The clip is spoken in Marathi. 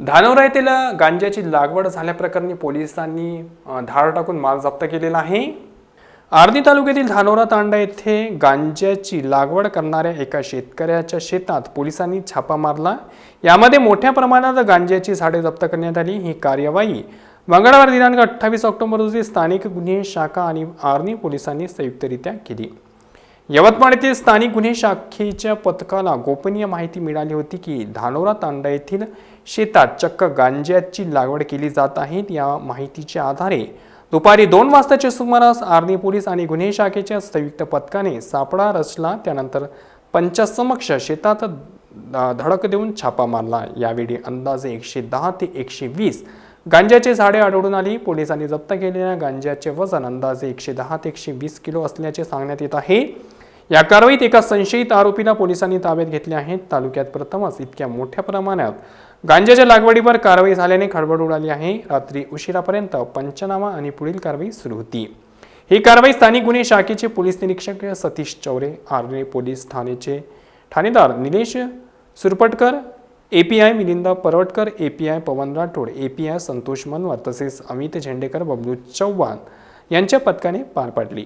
धानोरा येथील गांजाची लागवड झाल्याप्रकरणी पोलिसांनी धाड टाकून माल जप्त केलेला आहे. आर्णी तालुक्यातील धानोरा तांडा येथे गांजाची लागवड करणाऱ्या एका शेतकऱ्याच्या शेतात पोलिसांनी छापा मारला. यामध्ये मोठ्या प्रमाणात गांजाची झाडे जप्त करण्यात आली. ही कार्यवाही मंगळवार दिनांक अठ्ठावीस ऑक्टोबर रोजी स्थानिक गुन्हे शाखा आणि आर्नी पोलिसांनी संयुक्तरित्या केली. यवतमाळ येथील स्थानिक गुन्हे शाखेच्या पथकाला गोपनीय माहिती मिळाली होती की धानोरा तांडा येथील शेतात चक्क गांज्याची लागवड केली जात आहे. या माहितीच्या आधारे दुपारी दोन वाजताच्या सुमारास आर्मी पोलीस आणि गुन्हे शाखेच्या संयुक्त पथकाने सापळा रचला. त्यानंतर पंचासमक्ष शेतात धडक देऊन छापा मारला. यावेळी अंदाजे एकशे दहा ते एकशे वीस गांज्याचे झाडे आढळून आली. पोलिसांनी जप्त केलेल्या गांज्याचे वजन अंदाजे एकशे दहा ते एकशे वीस किलो असल्याचे सांगण्यात येत आहे. या कारवाईत एका संशयित आरोपीला पोलिसांनी ताब्यात घेतले आहेत. तालुक्यात प्रथमच इतक्या मोठ्या प्रमाणात गांजाच्या लागवडीवर कारवाई झाल्याने खळबळ उडाली आहे. रात्री उशिरापर्यंत पंचनामा आणि पुढील कारवाई सुरू होती. ही कारवाई स्थानिक गुन्हे शाखेचे पोलीस निरीक्षक सतीश चौरे आर्णे पोलीस ठाणेचे ठाणेदार Nilesh Surpatkar API Milind Parvatkar API Pawan Rathod API Santosh Manvar तसेच अमित झेंडेकर बबलू चव्हाण यांच्या पथकाने पार पाडली.